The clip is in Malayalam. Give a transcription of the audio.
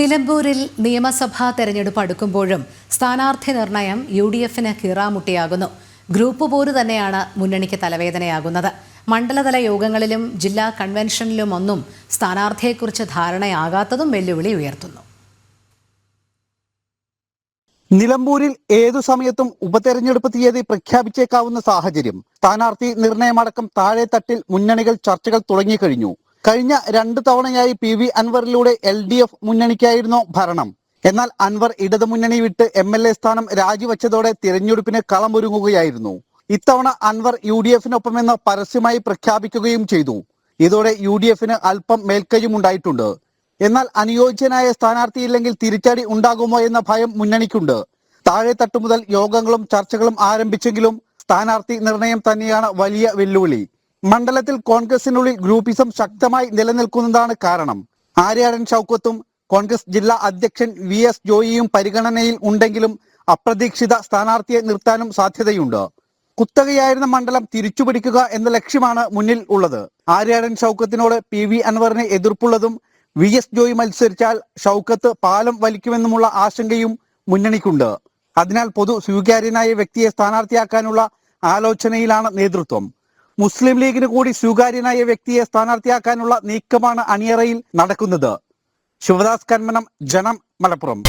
നിലമ്പൂരിൽ നിയമസഭാ തെരഞ്ഞെടുപ്പ് അടുക്കുമ്പോഴും സ്ഥാനാർത്ഥി നിർണയം യു ഡി എഫിന് കീറാമുട്ടിയാകുന്നു. ഗ്രൂപ്പ് പോര് തന്നെയാണ് മുന്നണിക്ക് തലവേദനയാകുന്നത്. മണ്ഡലതല യോഗങ്ങളിലും ജില്ലാ കൺവെൻഷനിലും ഒന്നും സ്ഥാനാർത്ഥിയെക്കുറിച്ച് ധാരണയാകാത്തതും വെല്ലുവിളി ഉയർത്തുന്നു. നിലമ്പൂരിൽ ഏതു സമയത്തും ഉപതെരഞ്ഞെടുപ്പ് തീയതി പ്രഖ്യാപിച്ചേക്കാവുന്ന സാഹചര്യം. സ്ഥാനാർത്ഥി നിർണയമടക്കം താഴെ തട്ടിൽ മുന്നണികൾ ചർച്ചകൾ തുടങ്ങിക്കഴിഞ്ഞു. കഴിഞ്ഞ രണ്ടു തവണയായി പി വി അൻവറിലൂടെ എൽ ഡി എഫ് മുന്നണിക്കായിരുന്നു ഭരണം. എന്നാൽ അൻവർ ഇടതു മുന്നണി വിട്ട് എം എൽ എ സ്ഥാനം രാജിവെച്ചതോടെ തിരഞ്ഞെടുപ്പിന് കളമൊരുങ്ങുകയായിരുന്നു. ഇത്തവണ അൻവർ യു ഡി എഫിനൊപ്പമെന്ന് പരസ്യമായി പ്രഖ്യാപിക്കുകയും ചെയ്തു. ഇതോടെ യു ഡി എഫിന് അല്പം മേൽക്കൈയും ഉണ്ടായിട്ടുണ്ട്. എന്നാൽ അനുയോജ്യനായ സ്ഥാനാർത്ഥിയില്ലെങ്കിൽ തിരിച്ചടി ഉണ്ടാകുമോ എന്ന ഭയം മുന്നണിക്കുണ്ട്. താഴെ തട്ടു മുതൽ യോഗങ്ങളും ചർച്ചകളും ആരംഭിച്ചെങ്കിലും സ്ഥാനാർത്ഥി നിർണയം തന്നെയാണ് വലിയ വെല്ലുവിളി. മണ്ഡലത്തിൽ കോൺഗ്രസിനുള്ളിൽ ഗ്രൂപ്പിസം ശക്തമായി നിലനിൽക്കുന്നതാണ് കാരണം. ആര്യാടൻ ഷൗക്കത്തും കോൺഗ്രസ് ജില്ലാ അധ്യക്ഷൻ വി എസ് ജോയിയും പരിഗണനയിൽ ഉണ്ടെങ്കിലും അപ്രതീക്ഷിത സ്ഥാനാർത്ഥിയെ നിർത്താനും സാധ്യതയുണ്ട്. കുത്തകയായിരുന്ന മണ്ഡലം തിരിച്ചുപിടിക്കുക എന്ന ലക്ഷ്യമാണ് മുന്നിൽ ഉള്ളത്. ആര്യാടൻ ഷൗക്കത്തിനോട് പി വി അൻവറിനെ എതിർപ്പുള്ളതും വി എസ് ജോയി മത്സരിച്ചാൽ ഷൗക്കത്ത് പാലം വലിക്കുമെന്നുമുള്ള ആശങ്കയും മുന്നണിക്കുണ്ട്. അതിനാൽ പൊതു സ്വീകാര്യനായ വ്യക്തിയെ സ്ഥാനാർത്ഥിയാക്കാനുള്ള ആലോചനയിലാണ് നേതൃത്വം. മുസ്ലിം ലീഗിന് കൂടി സ്വീകാര്യനായ വ്യക്തിയെ സ്ഥാനാർത്ഥിയാക്കാനുള്ള നീക്കമാണ് അണിയറയിൽ നടക്കുന്നത്. ശിവദാസ് കന്മനം ജനം മലപ്പുറം.